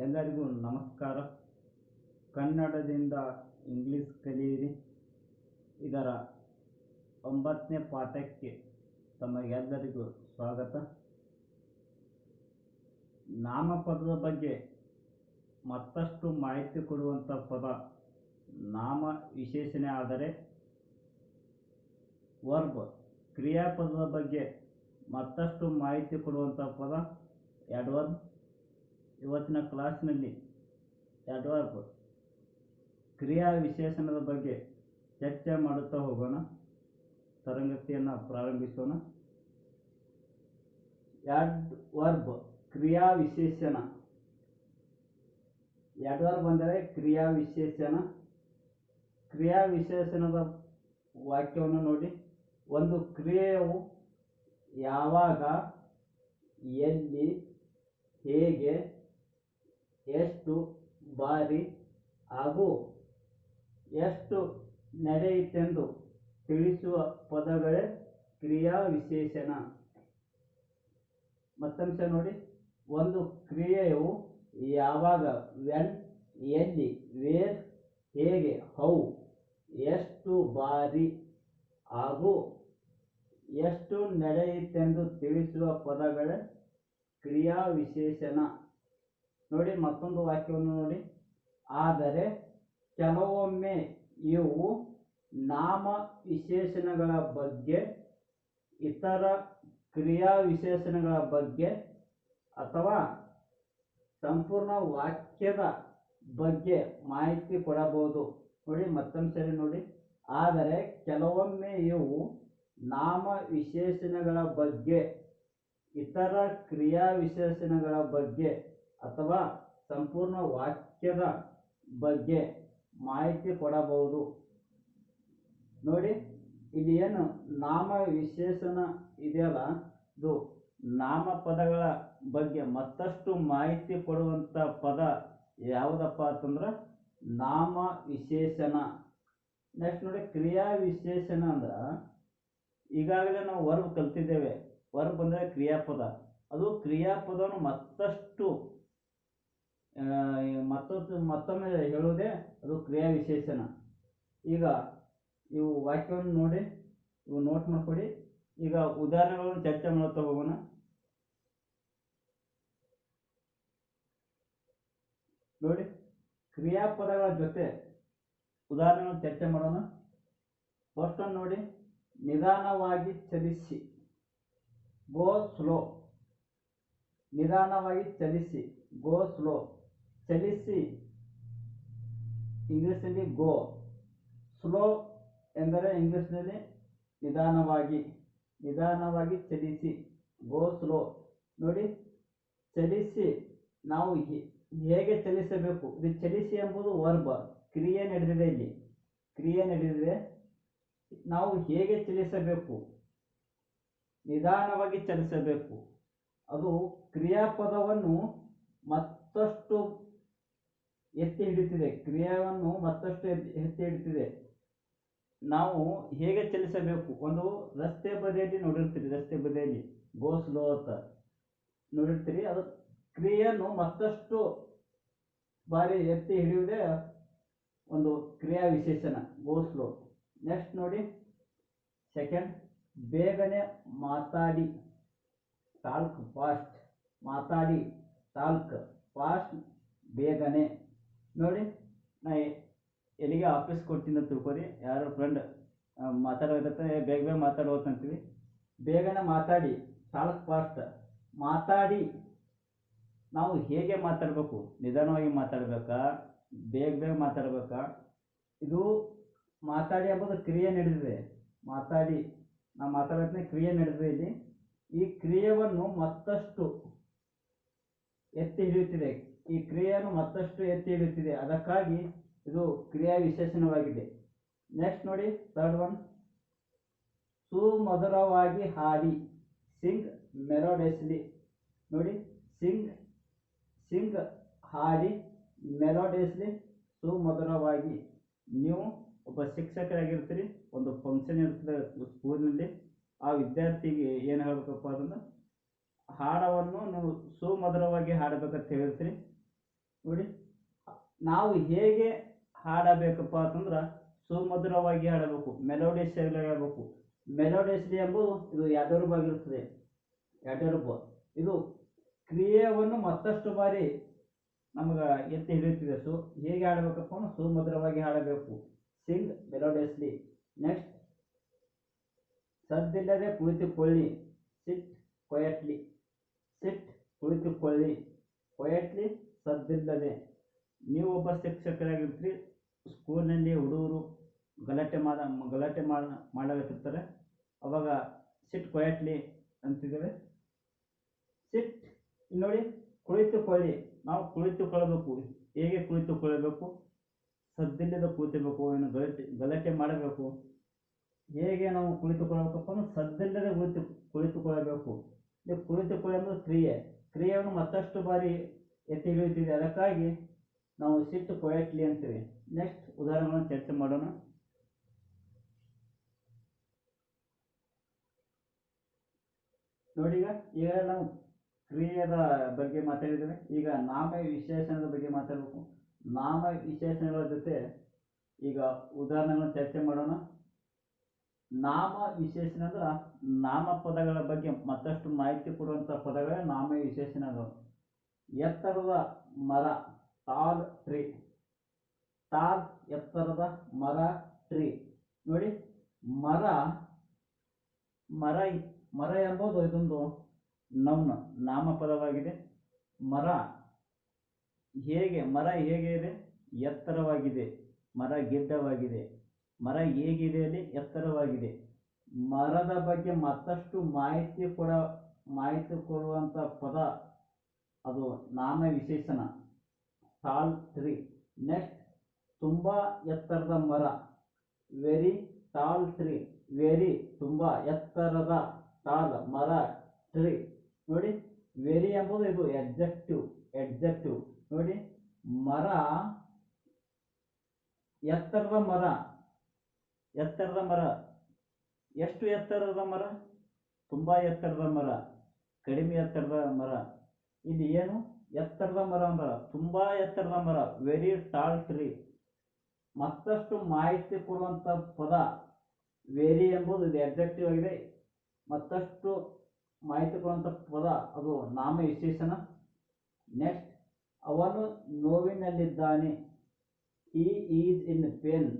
ಎಲ್ಲರಿಗೂ ನಮಸ್ಕಾರ. ಕನ್ನಡದಿಂದ ಇಂಗ್ಲೀಷ್ ಕಲಿಯಿರಿ. ಇದರ ಒಂಬತ್ತನೇ ಪಾಠಕ್ಕೆ ತಮಗೆಲ್ಲರಿಗೂ ಸ್ವಾಗತ. ನಾಮಪದದ ಬಗ್ಗೆ ಮತ್ತಷ್ಟು ಮಾಹಿತಿ ಕೊಡುವಂಥ ಪದ ನಾಮ ವಿಶೇಷಣೆ ಆದರೆ ವರ್ಬ್. ಕ್ರಿಯಾಪದದ ಬಗ್ಗೆ ಮತ್ತಷ್ಟು ಮಾಹಿತಿ ಕೊಡುವಂಥ ಪದ ಎಡ್ವರ್ಬ್. ಇವತ್ತಿನ ಕ್ಲಾಸ್ನಲ್ಲಿ ಎಡ್ವರ್ಬ್ ಕ್ರಿಯಾ ವಿಶೇಷಣದ ಬಗ್ಗೆ ಚರ್ಚೆ ಮಾಡುತ್ತಾ ಹೋಗೋಣ. ತರಂಗತಿಯನ್ನು ಪ್ರಾರಂಭಿಸೋಣ. ವರ್ಬ್ ಕ್ರಿಯಾ ವಿಶೇಷಣ. ವರ್ಬ್ ಅಂದರೆ ಕ್ರಿಯಾ ವಿಶೇಷಣ. ಕ್ರಿಯಾ ವಿಶೇಷಣದ ವಾಕ್ಯವನ್ನು ನೋಡಿ. ಒಂದು ಕ್ರಿಯೆಯು ಯಾವಾಗ, ಎಲ್ಲಿ, ಹೇಗೆ ಎಷ್ಟು ಬಾರಿ ಹಾಗೂ ಎಷ್ಟು ನಡೆಯಿತೆಂದು ತಿಳಿಸುವ ಪದಗಳೇ ಕ್ರಿಯಾ ವಿಶೇಷಣ ನೋಡಿ, ಒಂದು ಕ್ರಿಯೆಯು ಯಾವಾಗ ವೆನ್ ಎಲ್ಲಿ ವೇರ್ ಹೇಗೆ ಹೌ ಎಷ್ಟು ಬಾರಿ ಹಾಗೂ ಎಷ್ಟು ನಡೆಯಿತೆಂದು ತಿಳಿಸುವ ಪದಗಳೇ ಕ್ರಿಯಾ ವಿಶೇಷಣ ನೋಡಿ ಮತ್ತೊಂದು ವಾಕ್ಯವನ್ನು ನೋಡಿ. ಆದರೆ ಕೆಲವೊಮ್ಮೆ ಇವು ನಾಮ ವಿಶೇಷಣಗಳ ಬಗ್ಗೆ, ಇತರ ಕ್ರಿಯಾ ವಿಶೇಷಣಗಳ ಬಗ್ಗೆ ಅಥವಾ ಸಂಪೂರ್ಣ ವಾಕ್ಯದ ಬಗ್ಗೆ ಮಾಹಿತಿ ಕೊಡಬಹುದು. ನೋಡಿ ಮತ್ತೊಂದು ಸರಿ ನೋಡಿ. ಆದರೆ ಕೆಲವೊಮ್ಮೆ ಇವು ನಾಮ ವಿಶೇಷಣಗಳ ಬಗ್ಗೆ, ಇತರ ಕ್ರಿಯಾ ವಿಶೇಷಣಗಳ ಬಗ್ಗೆ ಅಥವಾ ಸಂಪೂರ್ಣ ವಾಕ್ಯದ ಬಗ್ಗೆ ಮಾಹಿತಿ ಕೊಡಬಹುದು. ನೋಡಿ, ಇಲ್ಲಿ ಏನು ನಾಮ ವಿಶೇಷಣ ಇದೆಯಲ್ಲ? ಇದು ನಾಮಪದಗಳ ಬಗ್ಗೆ ಮತ್ತಷ್ಟು ಮಾಹಿತಿ ಕೊಡುವಂಥ ಪದ ಯಾವುದಪ್ಪ ಅಂತಂದ್ರೆ ನಾಮ ವಿಶೇಷಣ ನೆಕ್ಸ್ಟ್ ನೋಡಿ ಕ್ರಿಯಾ ವಿಶೇಷಣ ಅಂದ್ರೆ ಈಗಾಗಲೇ ನಾವು ವರ್ಬ್ ಕಲ್ತಿದ್ದೇವೆ. ವರ್ಬ್ ಅಂದರೆ ಕ್ರಿಯಾಪದ. ಅದು ಕ್ರಿಯಾಪದವನ್ನು ಮತ್ತಷ್ಟು ಮತ್ತೊಂದು, ಮತ್ತೊಮ್ಮೆ ಹೇಳುವುದೇ ಅದು ಕ್ರಿಯಾ ವಿಶೇಷಣ ಈಗ ಇವು ವಾಕ್ಯವನ್ನು ನೋಡಿ, ಇವು ನೋಟ್ ಮಾಡ್ಕೊಡಿ. ಈಗ ಉದಾಹರಣೆಗಳನ್ನು ಚರ್ಚೆ ಮಾಡುತ್ತಾ ಹೋಗೋಣ. ನೋಡಿ, ಕ್ರಿಯಾಪದಗಳ ಜೊತೆ ಉದಾಹರಣೆಗಳನ್ನು ಚರ್ಚೆ ಮಾಡೋಣ. ಫಸ್ಟ್ ಒಂದು ನೋಡಿ, ನಿಧಾನವಾಗಿ ಚಲಿಸಿ. ಗೋ ಸ್ಲೋ ನಿಧಾನವಾಗಿ ಚಲಿಸಿ. ಗೋ ಸ್ಲೋ ಚಲಿಸಿ ಇಂಗ್ಲೀಷ್ನಲ್ಲಿ ಗೋ, ಸ್ಲೋ ಎಂದರೆ ಇಂಗ್ಲೀಷ್ನಲ್ಲಿ ನಿಧಾನವಾಗಿ ನಿಧಾನವಾಗಿ ಚಲಿಸಿ, ಗೋ ಸ್ಲೋ. ನೋಡಿ, ಚಲಿಸಿ, ನಾವು ಹೇಗೆ ಚಲಿಸಬೇಕು? ಇದು ಚಲಿಸಿ ಎಂಬುದು ವರ್ಬ, ಕ್ರಿಯೆ ನಡೆದಿದೆ ಇಲ್ಲಿ. ಕ್ರಿಯೆ ನಡೆದಿದೆ. ನಾವು ಹೇಗೆ ಚಲಿಸಬೇಕು? ನಿಧಾನವಾಗಿ ಚಲಿಸಬೇಕು. ಅದು ಕ್ರಿಯಾಪದವನ್ನು ಮತ್ತಷ್ಟು ಎತ್ತಿ ಹಿಡಿತಿದೆ. ಕ್ರಿಯೆಯನ್ನು ಮತ್ತಷ್ಟು ಎತ್ತಿ ಹಿಡಿತಿದೆ. ನಾವು ಹೇಗೆ ಚಲಿಸಬೇಕು? ಒಂದು ರಸ್ತೆ ಬದಿಯಲ್ಲಿ ನೋಡಿರ್ತೀರಿ, ರಸ್ತೆ ಬದಿಯಲ್ಲಿ. ಗೋ ಸ್ಲೋ ಅಂತ ನೋಡಿರ್ತೀರಿ, ಅದು ಕ್ರಿಯೆಯನ್ನು ಮತ್ತಷ್ಟು ಬಾರಿ ಎತ್ತಿ ಹಿಡಿಯುವುದೇ ಒಂದು ಕ್ರಿಯಾ ವಿಶೇಷಣ ಗೋ ಸ್ಲೋ ನೆಕ್ಸ್ಟ್ ನೋಡಿ. ಸೆಕೆಂಡ್, ಬೇಗನೆ ಮಾತಾಡಿ. Talk fast. ಮಾತಾಡಿ. ಟಾಲ್ಕ್ ಫಾಸ್ಟ್, ಬೇಗನೆ. ನೋಡಿ, ನಾ ಎಲ್ಲಿಗೆ ಆಫೀಸ್ ಕೊಡ್ತೀನಿ ಅಂತ ತಿಳ್ಕೊರಿ. ಯಾರೋ ಫ್ರೆಂಡ್ ಮಾತಾಡೋದಕ್ಕೆ ಬೇಗ ಬೇಗ ಮಾತಾಡೋತಂತೀವಿ ಬೇಗನೆ ಮಾತಾಡಿ ಸಾಲಕ್ಕೆ ಫಾಸ್ಟ್ ಮಾತಾಡಿ. ನಾವು ಹೇಗೆ ಮಾತಾಡಬೇಕು? ನಿಧಾನವಾಗಿ ಮಾತಾಡಬೇಕಾ? ಬೇಗ ಬೇಗ ಮಾತಾಡಬೇಕಾ? ಇದು ಮಾತಾಡಿ ಎಂಬುದು ಕ್ರಿಯೆ ನಡೆದಿದೆ. ಮಾತಾಡಿ ನಾವು ಮಾತಾಡೋದನ್ನ ಕ್ರಿಯೆ ನಡೆದಿದೆ ಇಲ್ಲಿ. ಈ ಕ್ರಿಯೆಯನ್ನು ಮತ್ತಷ್ಟು ಎತ್ತಿ ಹಿಡಿಯುತ್ತಿದೆ. ಈ ಕ್ರಿಯೆಯನ್ನು ಮತ್ತಷ್ಟು ಎತ್ತಿ ಹಿಡಿಯುತ್ತಿದೆ. ಅದಕ್ಕಾಗಿ ಇದು ಕ್ರಿಯಾ ವಿಶೇಷಣವಾಗಿದೆ. ನೆಕ್ಸ್ಟ್ ನೋಡಿ ಥರ್ಡ್ ಒನ್ ಸುಮಧುರವಾಗಿ ಹಾಡಿ. ಸಿಂಗ್ ಮೆಲೋಡೆಸ್ಲಿ. ನೋಡಿ, ಸಿಂಗ್ ಸಿಂಗ್ ಹಾಡಿ ಮೆಲೋಡೆಸ್ಲಿ ಸುಮಧುರವಾಗಿ ನೀವು ಒಬ್ಬ ಶಿಕ್ಷಕರಾಗಿರ್ತೀರಿ, ಒಂದು ಫಂಕ್ಷನ್ ಇರ್ತದೆ ಸ್ಕೂಲ್ನಲ್ಲಿ, ಆ ವಿದ್ಯಾರ್ಥಿಗೆ ಏನು ಹೇಳಬೇಕಪ್ಪ ಅದನ್ನು ಹಾಡವನ್ನು ನೀವು ಸುಮಧುರವಾಗಿ ಹಾಡಬೇಕಂತ ಹೇಳಿರ್ತೀರಿ. ನೋಡಿ, ನಾವು ಹೇಗೆ ಹಾಡಬೇಕಪ್ಪ ಅಂತಂದ್ರೆ ಸುಮಧುರವಾಗಿ ಹಾಡಬೇಕು ಮೆಲೋಡಿಯಸ್ ಆಗಿ ಹಾಡಬೇಕು. ಮೆಲೋಡಿಯಸ್ಲಿ ಎಂಬುದು ಇದು ಎಡರುಬ್ ಆಗಿರುತ್ತದೆ ಎಡರುಬ್ ಇದು ಕ್ರಿಯೆಯನ್ನು ಮತ್ತಷ್ಟು ಬಾರಿ ನಮಗೆ ಎತ್ತಿ ಹಿಡಿಯುತ್ತಿದೆ. ಸೊ, ಹೇಗೆ ಹಾಡಬೇಕಪ್ಪ ಅಂದ್ರೆ ಸುಮಧುರವಾಗಿ ಹಾಡಬೇಕು. ಸಿಂಗ್ ಮೆಲೋಡಿಯಸ್ಲಿ ನೆಕ್ಸ್ಟ್ ಸದ್ದಿಲ್ಲದೆ ಕುಳಿತುಕೊಳ್ಳಿ. ಸಿಟ್ ಕೊಯಟ್ಲಿ ಸಿಟ್ ಕುಳಿತುಕೊಳ್ಳಿ. ಕ್ವಯಟ್ಲಿ ಸದ್ದಿಲ್ಲದೆ ನೀವು ಒಬ್ಬ ಶಿಕ್ಷಕರಾಗಿರ್ತೀರಿ, ಸ್ಕೂಲ್ನಲ್ಲಿ ಹುಡುಗರು ಗಲಾಟೆ ಮಾಡ ಗಲಾಟೆ ಮಾಡ, ಮಾಡಕತ್ತಿರ್ತಾರೆ. ಅವಾಗ ಸಿಟ್ ಕ್ವಯಟ್ಲಿ ಅಂತಿದ್ದೇವೆ. ಸಿಟ್, ಇಲ್ಲಿ ನೋಡಿ, ಕುಳಿತುಕೊಳ್ಳಿ. ನಾವು ಕುಳಿತುಕೊಳ್ಳಬೇಕು. ಹೇಗೆ ಕುಳಿತುಕೊಳ್ಳಬೇಕು? ಸದ್ದಿಲ್ಲದ ಕೂತಿಬೇಕು ಏನು ಗಲಾಟೆ ಗಲಾಟೆ ಮಾಡಬೇಕು. ಹೇಗೆ ನಾವು ಕುಳಿತುಕೊಳ್ಳಬೇಕಪ್ಪ ಅಂದ್ರೆ ಸದ್ದಿಲ್ಲದೆ ಕುಳಿತು, ಕುಳಿತುಕೊಳ್ಳಬೇಕು. ಕುಳಿತುಕೊಳ್ಳೋದು ಕ್ರಿಯೆ. ಕ್ರಿಯೆಯನ್ನು ಮತ್ತಷ್ಟು ಬಾರಿ ಹಿಡಿಯುತ್ತಿದೆ ಅದಕ್ಕಾಗಿ ನಾವು ಸಿಟ್ಟು ಕೊಯಟ್ಲಿ ಅಂತೀವಿ. ನೆಕ್ಸ್ಟ್ ಉದಾಹರಣೆಗಳನ್ನು ಚರ್ಚೆ ಮಾಡೋಣ. ನೋಡಿ ಈಗ ಈಗ ನಾವು ಕ್ರಿಯೆದ ಬಗ್ಗೆ ಮಾತಾಡಿದ್ದೇವೆ. ಈಗ ನಾಮ ವಿಶೇಷಣದ ಬಗ್ಗೆ ಮಾತಾಡಬೇಕು. ನಾಮ ವಿಶೇಷಣಗಳ ಜೊತೆ ಈಗ ಉದಾಹರಣೆಗಳನ್ನು ಚರ್ಚೆ ಮಾಡೋಣ. ನಾಮ ವಿಶೇಷಣ ಅಂದ್ರೆ ನಾಮಪದಗಳ ಬಗ್ಗೆ ಮತ್ತಷ್ಟು ಮಾಹಿತಿ ಕೊಡುವಂಥ ಪದಗಳೇ ನಾಮ ವಿಶೇಷಣಗಳು ಎತ್ತರದ ಮರ ಟಾಲ್ ಟ್ರೀ. ಟಾಲ್ ಎತ್ತರದ ಮರ ಟ್ರೀ. ನೋಡಿ, ಮರ ಮರ ಮರ ಎಂಬುದು ಇದೊಂದು ನೌನ್ ನಾಮಪದವಾಗಿದೆ. ಮರ ಹೇಗೆ ಮರ ಹೇಗೆ ಇದೆ? ಎತ್ತರವಾಗಿದೆ. ಮರ ಗಿಡ್ಡವಾಗಿದೆ. ಮರ ಹೇಗಿದೆ ಅಲ್ಲಿ? ಎತ್ತರವಾಗಿದೆ. ಮರದ ಬಗ್ಗೆ ಮತ್ತಷ್ಟು ಮಾಹಿತಿ ಕೊಡ, ಮಾಹಿತಿ ಕೊಡುವಂಥ ಪದ ಅದು ನಾಮ ವಿಶೇಷಣ ಟಾಲ್ ಟ್ರೀ. ನೆಕ್ಸ್ಟ್, ತುಂಬ ಎತ್ತರದ ಮರ. Very tall tree. ವೆರಿ ತುಂಬ ಎತ್ತರದ ಟಾಲ್ ಮರ, ಟ್ರೀ. ನೋಡಿ, ವೆರಿ ಎಂಬುದು ಇದು ಎಡ್ಜೆಕ್ಟಿವ್ ಎಡ್ಜೆಕ್ಟಿವ್. ನೋಡಿ, ಮರ, ಎತ್ತರದ ಮರ. ಎತ್ತರದ ಮರ. ಎಷ್ಟು ಎತ್ತರದ ಮರ? ತುಂಬ ಎತ್ತರದ ಮರ. ಕಡಿಮೆ ಎತ್ತರದ ಮರ. ಇಲ್ಲಿ ಏನು? ಎತ್ತರದ ಮರ ಅಂದ್ರ ತುಂಬ ಎತ್ತರದ ಮರ. ವೆರಿ ಟಾಲ್ ಟ್ರೀ ಮತ್ತಷ್ಟು ಮಾಹಿತಿ ಕೊಡುವಂಥ ಪದ ವೆರಿ ಎಂಬುದು ಇದು ಎಡ್ಜೆಕ್ಟಿವ್ ಆಗಿದೆ. ಮತ್ತಷ್ಟು ಮಾಹಿತಿ ಕೊಡುವಂಥ ಪದ ಅದು ನಾಮ ವಿಶೇಷಣ ನೆಕ್ಸ್ಟ್ ಅವನು ನೋವಿನಲ್ಲಿದ್ದಾನೆ. ಈ ಈಸ್ ಇನ್ ಪೇನ್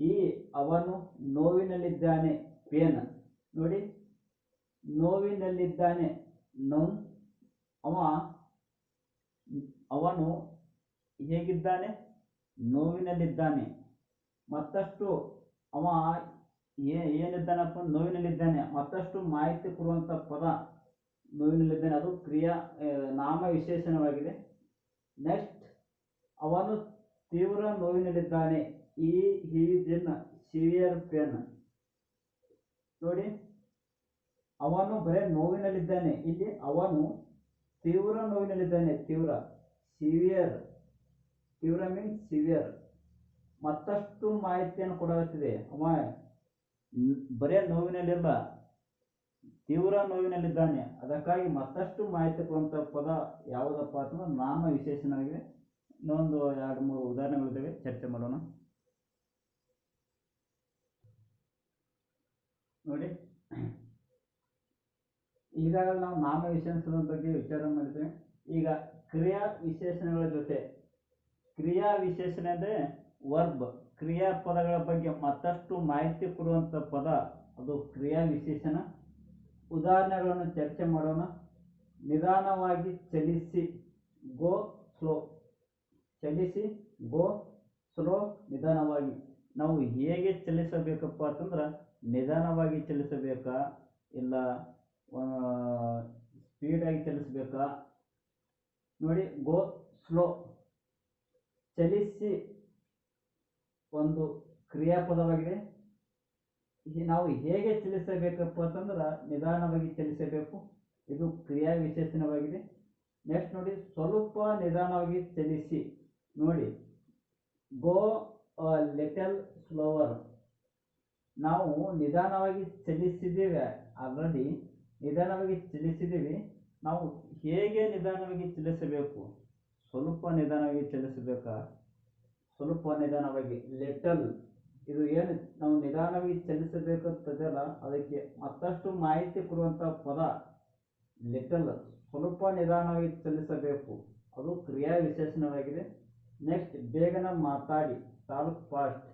ಈ ಅವನು ನೋವಿನಲ್ಲಿದ್ದಾನೆ. ಪೇನ್ ನೋಡಿ, ನೋವಿನಲ್ಲಿದ್ದಾನೆ. ನೋನ್ ಅವ, ಅವನು ಹೇಗಿದ್ದಾನೆ? ನೋವಿನಲ್ಲಿದ್ದಾನೆ. ಮತ್ತಷ್ಟು ಅವ ಏನಿದ್ದಾನಪ್ಪ? ನೋವಿನಲ್ಲಿದ್ದಾನೆ. ಮತ್ತಷ್ಟು ಮಾಹಿತಿ ಕೊಡುವಂಥ ಪದ ನೋವಿನಲ್ಲಿದ್ದಾನೆ. ಅದು ಕ್ರಿಯಾ ನಾಮ ವಿಶೇಷಣವಾಗಿದೆ. ನೆಕ್ಸ್ಟ್, ಅವನು ತೀವ್ರ ನೋವಿನಲ್ಲಿದ್ದಾನೆ. ಈ ಇನ್ ಸಿವಿಯರ್ ಪೇನ್ ನೋಡಿ, ಅವನು ಬರೇ ನೋವಿನಲ್ಲಿದ್ದಾನೆ. ಇಲ್ಲಿ ಅವನು ತೀವ್ರ ನೋವಿನಲ್ಲಿದ್ದಾನೆ, ತೀವ್ರ ಸಿವಿಯರ್ ತೀವ್ರ ಮೀನ್ಸ್ ಸಿವಿಯರ್ ಮತ್ತಷ್ಟು ಮಾಹಿತಿಯನ್ನು ಕೊಡಲಾಗ್ತಿದೆ ಅವ ಬರೇ ನೋವಿನಲ್ಲಿಲ್ಲ ತೀವ್ರ ನೋವಿನಲ್ಲಿದ್ದಾನೆ. ಅದಕ್ಕಾಗಿ ಮತ್ತಷ್ಟು ಮಾಹಿತಿ ಕೊಡುವಂಥ ಪದ ಯಾವುದಪ್ಪ ಅಂತಂದ್ರೆ ನಾಮ ವಿಶೇಷಣವಾಗಿದೆ ಇನ್ನೊಂದು ಎರಡು ಮೂರು ಉದಾಹರಣೆಗಳಿದ್ದಾವೆ ಚರ್ಚೆ ಮಾಡೋಣ. ನೋಡಿ. ಈಗಾಗಲೇ ನಾವು ನಾಮ ವಿಶೇಷಣದ ಬಗ್ಗೆ ವಿಚಾರ ಮಾಡಿದ್ದೇವೆ ಈಗ ಕ್ರಿಯಾ ವಿಶೇಷಣಗಳ ಜೊತೆ, ಕ್ರಿಯಾ ವಿಶೇಷಣೆ ಅಂದರೆ ವರ್ಬ್ ಕ್ರಿಯಾಪದಗಳ ಬಗ್ಗೆ ಮತ್ತಷ್ಟು ಮಾಹಿತಿ ಕೊಡುವಂಥ ಪದ, ಅದು ಕ್ರಿಯಾ ವಿಶೇಷಣ. ಉದಾಹರಣೆಗಳನ್ನು ಚರ್ಚೆ ಮಾಡೋಣ. ನಿಧಾನವಾಗಿ ಚಲಿಸಿ ಗೋ ಸ್ಲೋ ಚಲಿಸಿ ಗೋ ಸ್ಲೋ ನಿಧಾನವಾಗಿ. ನಾವು ಹೇಗೆ ಚಲಿಸಬೇಕಪ್ಪ ಅಂತಂದ್ರೆ, ನಿಧಾನವಾಗಿ ಚಲಿಸಬೇಕಾ? ಇಲ್ಲ ಸ್ಪೀಡಾಗಿ ಚಲಿಸಬೇಕಾ ನೋಡಿ ಗೋ ಸ್ಲೋ ಚಲಿಸಿ ಒಂದು ಕ್ರಿಯಾಪದವಾಗಿದೆ. ನಾವು ಹೇಗೆ ಚಲಿಸಬೇಕಪ್ಪ ಅಂತಂದ್ರೆ ನಿಧಾನವಾಗಿ ಚಲಿಸಬೇಕು. ಇದು ಕ್ರಿಯಾ ವಿಶೇಷಣವಾಗಿದೆ. ನೆಕ್ಸ್ಟ್ ನೋಡಿ, ಸ್ವಲ್ಪ ನಿಧಾನವಾಗಿ ಚಲಿಸಿ. ನೋಡಿ ಗೋ ಲಿಟಲ್ ಸ್ಲೋವರ್ ನಾವು ನಿಧಾನವಾಗಿ ಚಲಿಸಿದ್ದೇವೆ. ಆಲ್ರೆಡಿ ನಿಧಾನವಾಗಿ ಚಲಿಸಿದ್ದೀವಿ. ನಾವು ಹೇಗೆ ನಿಧಾನವಾಗಿ ಚಲಿಸಬೇಕು, ಸ್ವಲ್ಪ ನಿಧಾನವಾಗಿ ಚಲಿಸಬೇಕಾ? ಸ್ವಲ್ಪ ನಿಧಾನವಾಗಿ ಲಿಟಲ್ ಇದು ಏನು? ನಾವು ನಿಧಾನವಾಗಿ ಚಲಿಸಬೇಕಂತದಲ್ಲ ಅದಕ್ಕೆ ಮತ್ತಷ್ಟು ಮಾಹಿತಿ ಕೊಡುವಂಥ ಪದ ಲಿಟಲ್ ಸ್ವಲ್ಪ ನಿಧಾನವಾಗಿ ಚಲಿಸಬೇಕು. ಅದು ಕ್ರಿಯಾ ವಿಶೇಷಣವಾಗಿದೆ. ನೆಕ್ಸ್ಟ್ ಬೇಗನೆ ಮಾತಾಡಿ. ಟಾಲ್ಕ್ ಫಾಸ್ಟ್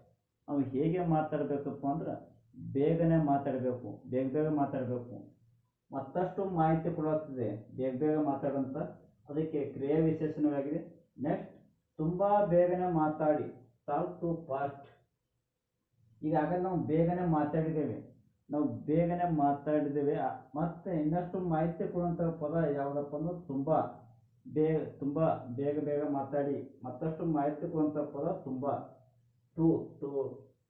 ನಾವು ಹೇಗೆ ಮಾತಾಡಬೇಕಪ್ಪ ಅಂದ್ರೆ, ಬೇಗನೆ ಮಾತಾಡಬೇಕು. ಬೇಗ ಬೇಗ ಮಾತಾಡಬೇಕು. ಮತ್ತಷ್ಟು ಮಾಹಿತಿ ಕೊಡುತ್ತದೆ ಬೇಗ ಬೇಗ ಮಾತಾಡೋಂಥ ಅದಕ್ಕೆ ಕ್ರಿಯಾ ವಿಶೇಷಣವಾಗಿದೆ. ನೆಕ್ಸ್ಟ್ ತುಂಬ ಬೇಗನೆ ಮಾತಾಡಿ. ಟಾಕ್ ಟು ಫಾಸ್ಟ್ ಈಗಾಗಲೇ ನಾವು ಬೇಗನೆ ಮಾತಾಡಿದ್ದೇವೆ. ನಾವು ಬೇಗನೆ ಮಾತಾಡಿದ್ದೇವೆ. ಮತ್ತು ಇನ್ನಷ್ಟು ಮಾಹಿತಿ ಕೊಡುವಂಥ ಪದ ಯಾವುದಪ್ಪ ಅಂದ್ರೆ ತುಂಬ ಬೇಗ ತುಂಬ ಬೇಗ ಬೇಗ ಮಾತಾಡಿ. ಮತ್ತಷ್ಟು ಮಾಹಿತಿ ಕೊಡುವಂಥ ಪದ ತುಂಬ. Too to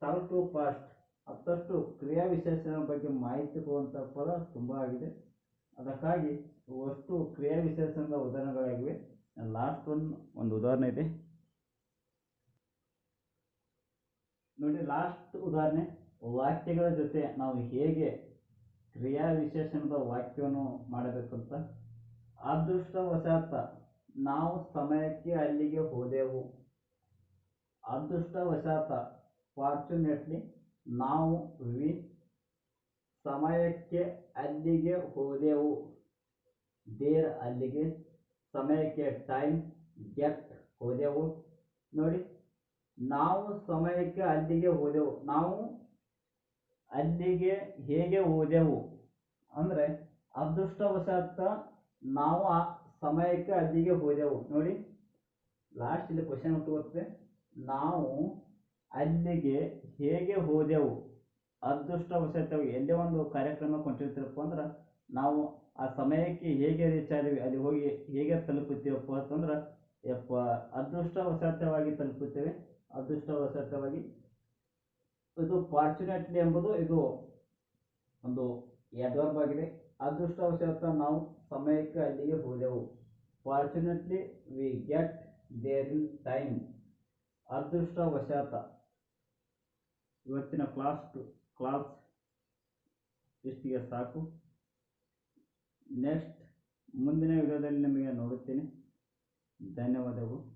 talk too fast ಮತ್ತಷ್ಟು ಕ್ರಿಯಾ ವಿಶೇಷಣ ಬಗ್ಗೆ ಮಾಹಿತಿ ಕೊಡುವಂಥ ಪದ ತುಂಬ ಆಗಿದೆ. ಅದಕ್ಕಾಗಿ ವಸ್ತು ಕ್ರಿಯಾ ವಿಶೇಷಣದ ಉದಾಹರಣೆಗಳಾಗಿವೆ. ಲಾಸ್ಟ್ ಒನ್ ಒಂದು ಉದಾಹರಣೆ ಇದೆ. ನೋಡಿ ಲಾಸ್ಟ್ ಉದಾಹರಣೆ, ವಾಕ್ಯಗಳ ಜೊತೆ ನಾವು ಹೇಗೆ ಕ್ರಿಯಾ ವಿಶೇಷಣದ ವಾಕ್ಯವನ್ನು ಮಾಡಬೇಕಂತ ಅದೃಷ್ಟವಶಾತ್ ನಾವು ಸಮಯಕ್ಕೆ ಅಲ್ಲಿಗೆ ಹೋದೆವು. ಅದೃಷ್ಟವಶಾತ್ ಫಾರ್ಚುನೇಟ್ಲಿ ನಾವು ಸಮಯಕ್ಕೆ ಅಲ್ಲಿಗೆ ಹೋದೆವು. ದೇರ್ ಅಲ್ಲಿಗೆ ಸಮಯಕ್ಕೆ ಟೈಮ್ ಗೆಟ್ ಹೋದೆವು. ನೋಡಿ, ನಾವು ಸಮಯಕ್ಕೆ ಅಲ್ಲಿಗೆ ಹೋದೆವು. ನಾವು ಅಲ್ಲಿಗೆ ಹೇಗೆ ಹೋದೆವು? ಅಂದರೆ, ಅದೃಷ್ಟವಶಾತ್ ನಾವು ಆ ಸಮಯಕ್ಕೆ ಅಲ್ಲಿಗೆ ಹೋದೆವು. ನೋಡಿ ಲಾಸ್ಟ್ ಇಲ್ಲಿ ಕ್ವಶನ್ ಹುಟ್ಟುತ್ತೆ ನಾವು ಅಲ್ಲಿಗೆ ಹೇಗೆ ಹೋದೆವು? ಅದೃಷ್ಟವಶಾತ್ ಎಲ್ಲೇ ಒಂದು ಕಾರ್ಯಕ್ರಮ ಕೊಂಡಿರ್ತೀರಪ್ಪ ಅಂದ್ರೆ ನಾವು ಆ ಸಮಯಕ್ಕೆ ಹೇಗೆ ರೀಚ್ ಅಲ್ಲಿ ಹೋಗಿ ಹೇಗೆ ತಲುಪುತ್ತೀವಪ್ಪ ಅಂತಂದ್ರೆ, ಯಪ್ಪ ಅದೃಷ್ಟವಶಾತ್ತವಾಗಿ ತಲುಪುತ್ತೇವೆ. ಅದೃಷ್ಟವಶಾತ್ತವಾಗಿ ಇದು ಫಾರ್ಚುನೇಟ್ಲಿ ಎಂಬುದು ಇದು ಒಂದು ಎಡ್ವರ್ಬ್ ಆಗಿದೆ ಅದೃಷ್ಟವಶಾತ್ ನಾವು ಸಮಯಕ್ಕೆ ಅಲ್ಲಿಗೆ ಹೋದೆವು. Fortunately we get there in time ಅದೃಷ್ಟವಶಾತ್ ಇವತ್ತಿನ ಕ್ಲಾಸ್ ಕ್ಲಾಸ್ ಇಷ್ಟಿಗೆ ಸಾಕು ನೆಕ್ಸ್ಟ್ ಮುಂದಿನ ವಿಡಿಯೋದಲ್ಲಿ ನಿಮಗೆ ನೋಡುತ್ತೇನೆ. ಧನ್ಯವಾದಗಳು.